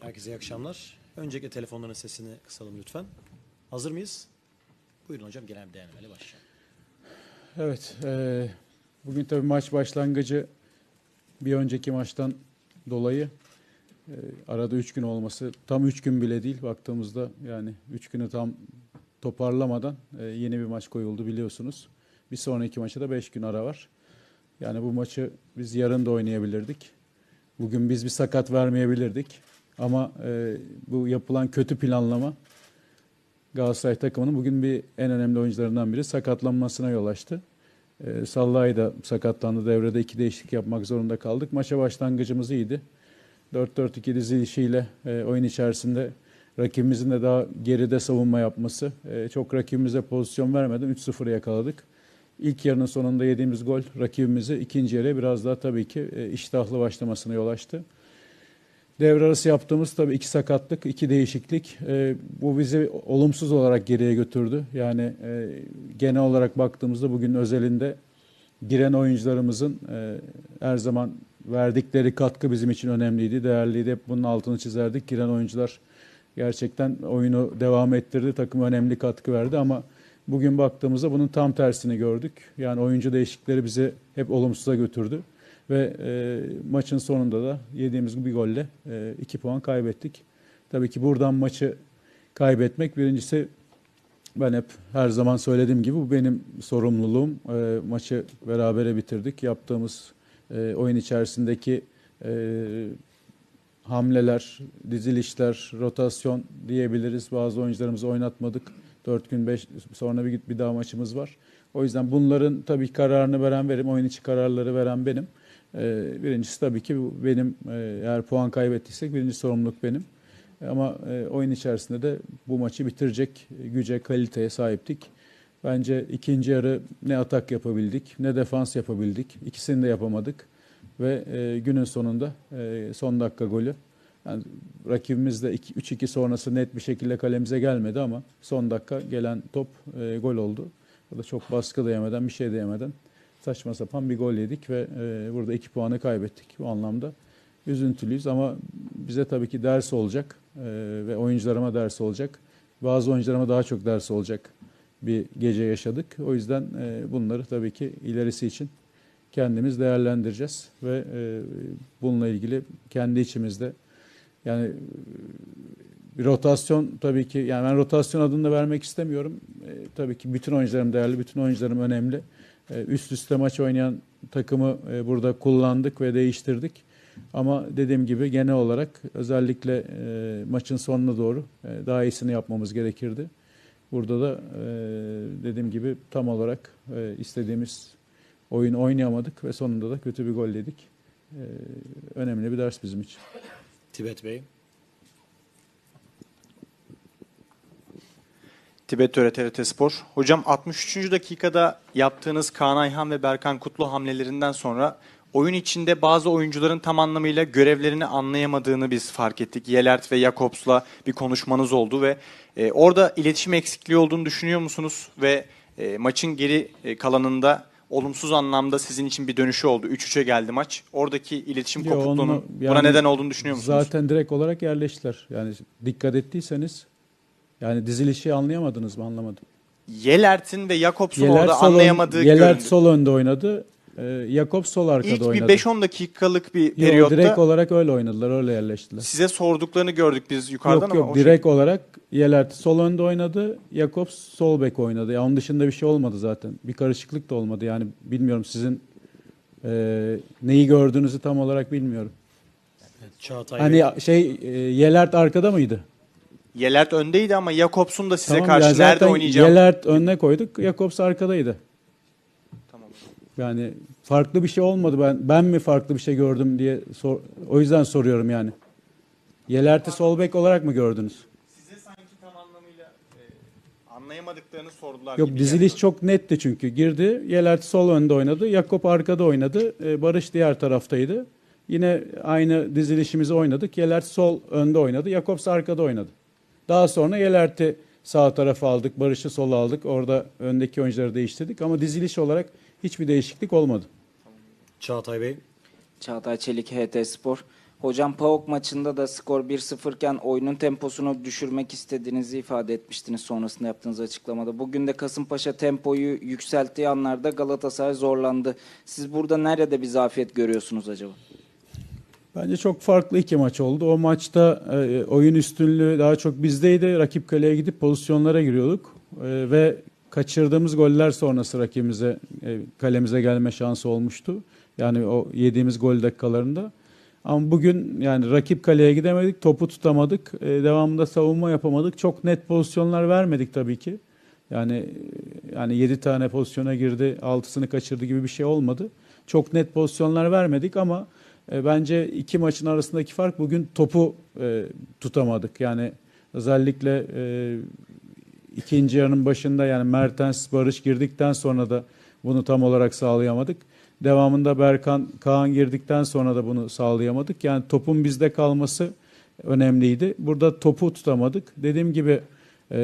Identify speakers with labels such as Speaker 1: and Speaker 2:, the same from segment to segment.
Speaker 1: Herkese iyi akşamlar. Öncelikle telefonların sesini kısalım lütfen. Hazır mıyız? Buyurun hocam genel bir değerlemeyle başlayalım.
Speaker 2: Evet, e, bugün tabii maç başlangıcı bir önceki maçtan dolayı e, arada üç gün olması, tam üç gün bile değil baktığımızda yani üç günü tam toparlamadan e, yeni bir maç koyuldu biliyorsunuz. Bir sonraki maça da beş gün ara var. Yani bu maçı biz yarın da oynayabilirdik. Bugün biz bir sakat vermeyebilirdik. Ama e, bu yapılan kötü planlama Galatasaray takımının bugün bir en önemli oyuncularından biri sakatlanmasına yol açtı. E, Sallay da sakatlandı. Devrede iki değişiklik yapmak zorunda kaldık. Maça başlangıcımız iyiydi. 4-4-2 dizilişiyle e, oyun içerisinde rakibimizin de daha geride savunma yapması. E, çok rakibimize pozisyon vermeden 3-0'ı yakaladık. İlk yarının sonunda yediğimiz gol rakibimizi ikinci yarıya biraz daha tabii ki e, iştahlı başlamasına yol açtı. Devre arası yaptığımız tabii iki sakatlık, iki değişiklik. E, bu bizi olumsuz olarak geriye götürdü. Yani e, genel olarak baktığımızda bugün özelinde giren oyuncularımızın e, her zaman verdikleri katkı bizim için önemliydi, değerliydi. Hep bunun altını çizerdik. Giren oyuncular gerçekten oyunu devam ettirdi. Takım önemli katkı verdi ama bugün baktığımızda bunun tam tersini gördük. Yani oyuncu değişiklikleri bizi hep olumsuza götürdü. Ve e, maçın sonunda da yediğimiz bir golle e, iki puan kaybettik. Tabii ki buradan maçı kaybetmek birincisi ben hep her zaman söylediğim gibi bu benim sorumluluğum. E, maçı berabere bitirdik. Yaptığımız e, oyun içerisindeki e, hamleler, dizilişler, rotasyon diyebiliriz. Bazı oyuncularımızı oynatmadık. 4 gün 5 sonra bir, bir daha maçımız var. O yüzden bunların tabii kararını veren benim, oyun içi kararları veren benim. Ee, birincisi tabii ki benim e, eğer puan kaybettiysek birinci sorumluluk benim. Ama e, oyun içerisinde de bu maçı bitirecek güce, kaliteye sahiptik. Bence ikinci yarı ne atak yapabildik ne defans yapabildik. İkisini de yapamadık. Ve e, günün sonunda e, son dakika golü. Yani rakibimiz de 3-2 sonrası net bir şekilde kalemize gelmedi ama son dakika gelen top e, gol oldu. O da çok baskı da yemeden bir şey de yemeden saçma sapan bir gol yedik ve e, burada iki puanı kaybettik. Bu anlamda üzüntülüyüz ama bize tabii ki ders olacak e, ve oyuncularıma ders olacak. Bazı oyuncularıma daha çok ders olacak bir gece yaşadık. O yüzden e, bunları tabii ki ilerisi için kendimiz değerlendireceğiz ve e, bununla ilgili kendi içimizde yani bir rotasyon tabii ki yani ben rotasyon adını da vermek istemiyorum. E, tabii ki bütün oyuncularım değerli, bütün oyuncularım önemli. E, üst üste maç oynayan takımı e, burada kullandık ve değiştirdik. Ama dediğim gibi genel olarak özellikle e, maçın sonuna doğru daha iyisini yapmamız gerekirdi. Burada da dediğim gibi tam olarak istediğimiz oyun oynayamadık ve sonunda da kötü bir gol yedik. Önemli bir ders bizim için.
Speaker 1: Tibet Bey.
Speaker 3: Tibet Töre TRT Spor. Hocam 63. dakikada yaptığınız Kaan Ayhan ve Berkan Kutlu hamlelerinden sonra oyun içinde bazı oyuncuların tam anlamıyla görevlerini anlayamadığını biz fark ettik. Yelert ve Jakobs'la bir konuşmanız oldu ve e, orada iletişim eksikliği olduğunu düşünüyor musunuz? Ve e, maçın geri e, kalanında olumsuz anlamda sizin için bir dönüşü oldu. 3-3'e geldi maç. Oradaki iletişim kopukluğunun
Speaker 2: onu-
Speaker 3: buna
Speaker 2: yani
Speaker 3: neden olduğunu düşünüyor musunuz?
Speaker 2: Zaten direkt olarak yerleştiler. Yani dikkat ettiyseniz yani dizilişi anlayamadınız mı anlamadım.
Speaker 3: Yelert'in ve Jakobs'un
Speaker 2: Yelert
Speaker 3: orada
Speaker 2: sol
Speaker 3: anlayamadığı
Speaker 2: Yelert
Speaker 3: göründü.
Speaker 2: sol önde oynadı. E, Jakob sol arkada
Speaker 3: İlk bir
Speaker 2: oynadı.
Speaker 3: 5-10 dakikalık bir
Speaker 2: Yo,
Speaker 3: periyotta
Speaker 2: direkt olarak öyle oynadılar, öyle yerleştiler.
Speaker 3: size sorduklarını gördük biz yukarıdan
Speaker 2: yok
Speaker 3: ama
Speaker 2: yok
Speaker 3: o
Speaker 2: direkt olarak Yelert sol önde oynadı, Jakob sol bek oynadı. Ya onun dışında bir şey olmadı zaten. Bir karışıklık da olmadı. Yani bilmiyorum sizin e, neyi gördüğünüzü tam olarak bilmiyorum.
Speaker 1: Evet, Çağatay Bey.
Speaker 2: Hani şey e, Yelert arkada mıydı?
Speaker 3: Yelert öndeydi ama Jakobs'un da size
Speaker 2: Tamam,
Speaker 3: karşı nerede
Speaker 2: zaten
Speaker 3: oynayacağını
Speaker 2: Yelert önüne koyduk, Jakobs arkadaydı.
Speaker 3: Tamam.
Speaker 2: Yani farklı bir şey olmadı. Ben ben mi farklı bir şey gördüm diye sor, o yüzden soruyorum yani. Yelert'i sol bek olarak mı gördünüz?
Speaker 3: Size sanki tam anlamıyla e, anlayamadıklarını sordular
Speaker 2: Yok
Speaker 3: gibi
Speaker 2: diziliş
Speaker 3: geldi.
Speaker 2: çok netti çünkü. Girdi, Yelert sol önde oynadı, Jakob arkada oynadı, e, Barış diğer taraftaydı. Yine aynı dizilişimizi oynadık. Yelert sol önde oynadı, Jakobs arkada oynadı. Daha sonra Yelert'i sağ tarafa aldık, Barış'ı sola aldık. Orada öndeki oyuncuları değiştirdik ama diziliş olarak hiçbir değişiklik olmadı.
Speaker 1: Çağatay Bey.
Speaker 4: Çağatay Çelik HT Spor. Hocam PAOK maçında da skor 1-0 iken oyunun temposunu düşürmek istediğinizi ifade etmiştiniz sonrasında yaptığınız açıklamada. Bugün de Kasımpaşa tempoyu yükselttiği anlarda Galatasaray zorlandı. Siz burada nerede bir zafiyet görüyorsunuz acaba?
Speaker 2: Bence çok farklı iki maç oldu. O maçta e, oyun üstünlüğü daha çok bizdeydi. Rakip kaleye gidip pozisyonlara giriyorduk. E, ve kaçırdığımız goller sonrası rakibimize e, kalemize gelme şansı olmuştu. Yani o yediğimiz gol dakikalarında. Ama bugün yani rakip kaleye gidemedik, topu tutamadık, e, devamında savunma yapamadık. Çok net pozisyonlar vermedik tabii ki. Yani yani 7 tane pozisyona girdi, 6'sını kaçırdı gibi bir şey olmadı. Çok net pozisyonlar vermedik ama e, bence iki maçın arasındaki fark bugün topu e, tutamadık. Yani özellikle e, ikinci yarının başında yani Mertens, Barış girdikten sonra da bunu tam olarak sağlayamadık. Devamında Berkan, Kaan girdikten sonra da bunu sağlayamadık. Yani topun bizde kalması önemliydi. Burada topu tutamadık. Dediğim gibi e,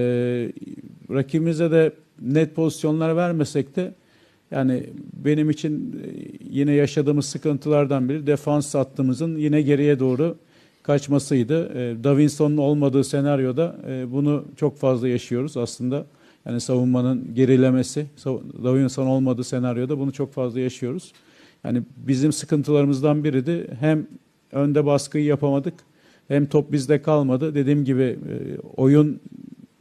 Speaker 2: rakibimize de net pozisyonlar vermesek de yani benim için e, yine yaşadığımız sıkıntılardan biri defans hattımızın yine geriye doğru kaçmasıydı. E, Davinson'un olmadığı senaryoda e, bunu çok fazla yaşıyoruz aslında. Yani savunmanın gerilemesi, Davinson olmadığı senaryoda bunu çok fazla yaşıyoruz. Yani bizim sıkıntılarımızdan biri de hem önde baskıyı yapamadık hem top bizde kalmadı. Dediğim gibi oyun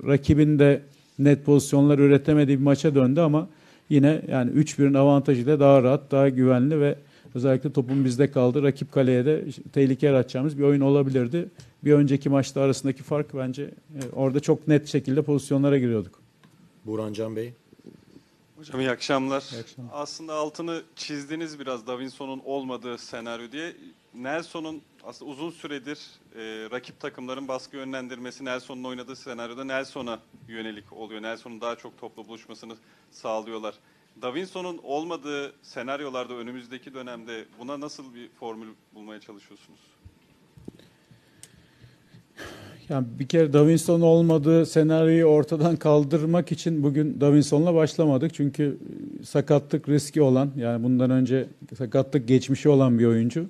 Speaker 2: rakibin de net pozisyonlar üretemediği bir maça döndü ama yine yani 3-1'in avantajıyla daha rahat, daha güvenli ve özellikle topun bizde kaldı. Rakip kaleye de tehlike yaratacağımız bir oyun olabilirdi. Bir önceki maçta arasındaki fark bence e, orada çok net şekilde pozisyonlara giriyorduk.
Speaker 1: Burhan Can Bey.
Speaker 5: Hocam iyi akşamlar.
Speaker 2: İyi akşamlar.
Speaker 5: Aslında altını çizdiniz biraz Davinson'un olmadığı senaryo diye. Nelson'un aslında uzun süredir e, rakip takımların baskı yönlendirmesi Nelson'un oynadığı senaryoda Nelson'a yönelik oluyor. Nelson'un daha çok topla buluşmasını sağlıyorlar. Davinson'un olmadığı senaryolarda önümüzdeki dönemde buna nasıl bir formül bulmaya çalışıyorsunuz?
Speaker 2: Yani bir kere Davinson olmadığı senaryoyu ortadan kaldırmak için bugün Davinson'la başlamadık. Çünkü sakatlık riski olan yani bundan önce sakatlık geçmişi olan bir oyuncu.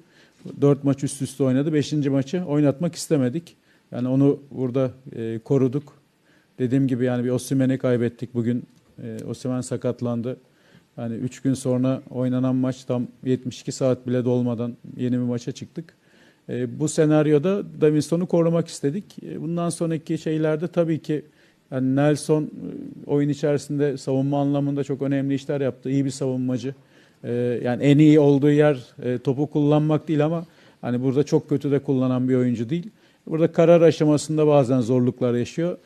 Speaker 2: Dört maç üst üste oynadı. Beşinci maçı oynatmak istemedik. Yani onu burada e, koruduk. Dediğim gibi yani bir Osimhen'i kaybettik bugün. E, Osimhen sakatlandı. Yani üç gün sonra oynanan maç tam 72 saat bile dolmadan yeni bir maça çıktık. E, bu senaryoda Davinson'u korumak istedik. E, bundan sonraki şeylerde tabii ki yani Nelson e, oyun içerisinde savunma anlamında çok önemli işler yaptı. İyi bir savunmacı. E, yani en iyi olduğu yer e, topu kullanmak değil ama hani burada çok kötü de kullanan bir oyuncu değil. Burada karar aşamasında bazen zorluklar yaşıyor.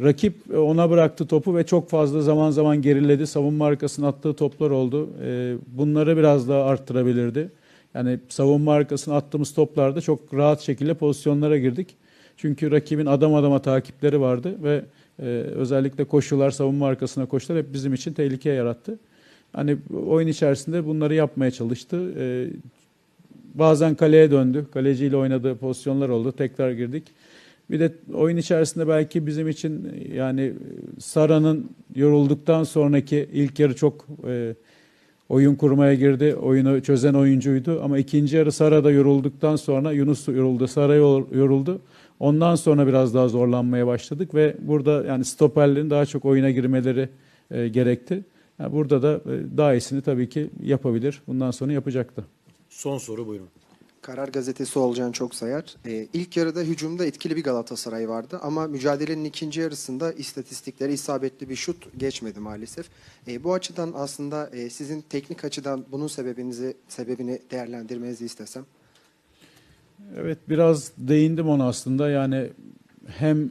Speaker 2: Rakip e, ona bıraktı topu ve çok fazla zaman zaman geriledi. Savunma arkasına attığı toplar oldu. E, bunları biraz daha arttırabilirdi. Yani savunma arkasına attığımız toplarda çok rahat şekilde pozisyonlara girdik. Çünkü rakibin adam adama takipleri vardı ve özellikle koşular, savunma arkasına koşular hep bizim için tehlike yarattı. Hani oyun içerisinde bunları yapmaya çalıştı. E, bazen kaleye döndü. Kaleciyle oynadığı pozisyonlar oldu. Tekrar girdik. Bir de oyun içerisinde belki bizim için yani Sara'nın yorulduktan sonraki ilk yarı çok e, oyun kurmaya girdi. Oyunu çözen oyuncuydu. Ama ikinci yarı Sara da yorulduktan sonra Yunus yoruldu, Sara yor- yoruldu. Ondan sonra biraz daha zorlanmaya başladık ve burada yani stoperlerin daha çok oyuna girmeleri e, gerekti. Yani burada da e, daha iyisini tabii ki yapabilir. Bundan sonra yapacaktı.
Speaker 1: Son soru buyurun.
Speaker 6: Karar gazetesi Olcan Çoksayar. Ee, ilk yarıda hücumda etkili bir Galatasaray vardı ama mücadelenin ikinci yarısında istatistikleri isabetli bir şut geçmedi maalesef. Ee, bu açıdan aslında e, sizin teknik açıdan bunun sebebinizi sebebini değerlendirmenizi istesem.
Speaker 2: Evet biraz değindim ona aslında yani hem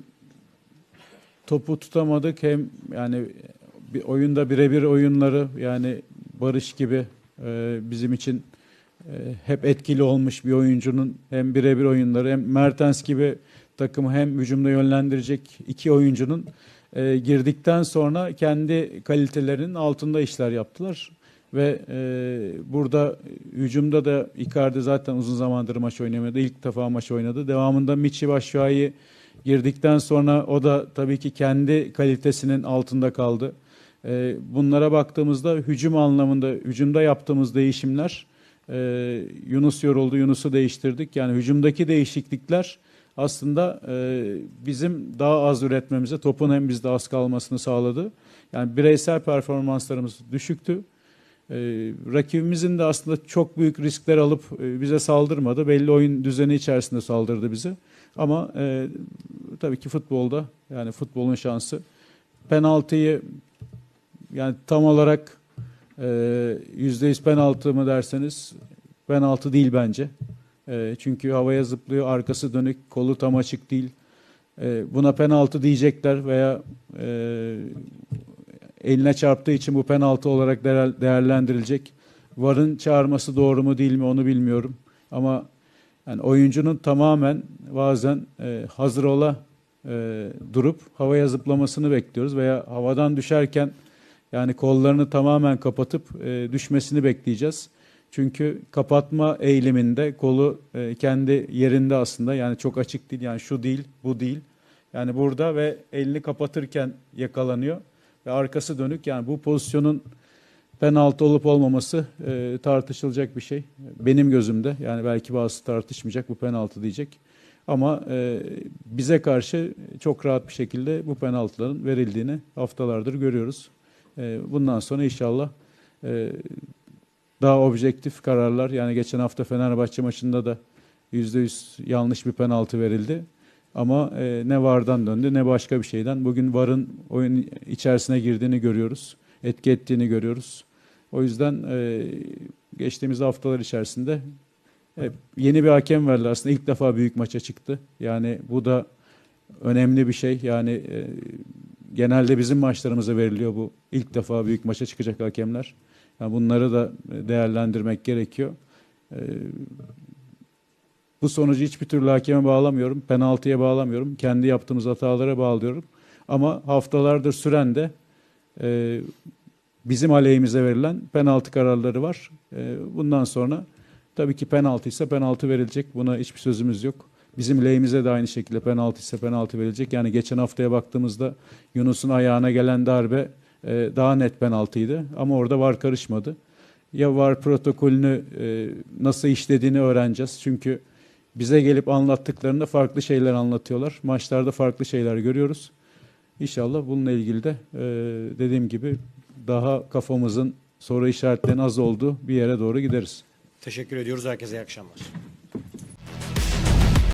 Speaker 2: topu tutamadık hem yani bir oyunda birebir oyunları yani Barış gibi e, bizim için e, hep etkili olmuş bir oyuncunun hem birebir oyunları hem Mertens gibi takımı hem hücumda yönlendirecek iki oyuncunun e, girdikten sonra kendi kalitelerinin altında işler yaptılar. Ve e, burada hücumda da Icardi zaten uzun zamandır maç oynamıyordu. İlk defa maç oynadı. Devamında Michi Batshuayi girdikten sonra o da tabii ki kendi kalitesinin altında kaldı. E, bunlara baktığımızda hücum anlamında, hücumda yaptığımız değişimler e, Yunus yoruldu, Yunus'u değiştirdik. Yani hücumdaki değişiklikler aslında e, bizim daha az üretmemize, topun hem bizde az kalmasını sağladı. Yani bireysel performanslarımız düşüktü. E, rakibimizin de aslında çok büyük riskler alıp bize saldırmadı. Belli oyun düzeni içerisinde saldırdı bize. Ama tabii ki futbolda yani futbolun şansı penaltıyı yani tam olarak e, yüzde yüz penaltı mı derseniz penaltı değil bence. E, çünkü havaya zıplıyor, arkası dönük, kolu tam açık değil. E, buna penaltı diyecekler veya e, eline çarptığı için bu penaltı olarak değer- değerlendirilecek. VAR'ın çağırması doğru mu değil mi onu bilmiyorum. Ama yani oyuncunun tamamen bazen e, hazır ola e, durup havaya zıplamasını bekliyoruz veya havadan düşerken yani kollarını tamamen kapatıp e, düşmesini bekleyeceğiz. Çünkü kapatma eğiliminde kolu e, kendi yerinde aslında yani çok açık değil yani şu değil bu değil. Yani burada ve elini kapatırken yakalanıyor ve arkası dönük yani bu pozisyonun penaltı olup olmaması e, tartışılacak bir şey. Benim gözümde yani belki bazısı tartışmayacak bu penaltı diyecek. Ama e, bize karşı çok rahat bir şekilde bu penaltıların verildiğini haftalardır görüyoruz. E, bundan sonra inşallah e, daha objektif kararlar yani geçen hafta Fenerbahçe maçında da yüzde yüz yanlış bir penaltı verildi. Ama e, ne VAR'dan döndü ne başka bir şeyden. Bugün VAR'ın oyun içerisine girdiğini görüyoruz. Etki ettiğini görüyoruz. O yüzden e, geçtiğimiz haftalar içerisinde yeni bir hakem verdiler. Aslında ilk defa büyük maça çıktı. Yani bu da önemli bir şey. Yani genelde bizim maçlarımıza veriliyor bu. İlk defa büyük maça çıkacak hakemler. Yani bunları da değerlendirmek gerekiyor. E, bu sonucu hiçbir türlü hakeme bağlamıyorum. Penaltıya bağlamıyorum. Kendi yaptığımız hatalara bağlıyorum. Ama haftalardır süren de e, bizim aleyhimize verilen penaltı kararları var. E, bundan sonra tabii ki penaltı ise penaltı verilecek. Buna hiçbir sözümüz yok. Bizim lehimize de aynı şekilde penaltı ise penaltı verilecek. Yani geçen haftaya baktığımızda Yunus'un ayağına gelen darbe e, daha net penaltıydı. Ama orada var karışmadı. Ya var protokolünü e, nasıl işlediğini öğreneceğiz. Çünkü bize gelip anlattıklarında farklı şeyler anlatıyorlar. Maçlarda farklı şeyler görüyoruz. İnşallah bununla ilgili de e, dediğim gibi daha kafamızın soru işaretlerinin az olduğu bir yere doğru gideriz.
Speaker 1: Teşekkür ediyoruz. Herkese iyi akşamlar.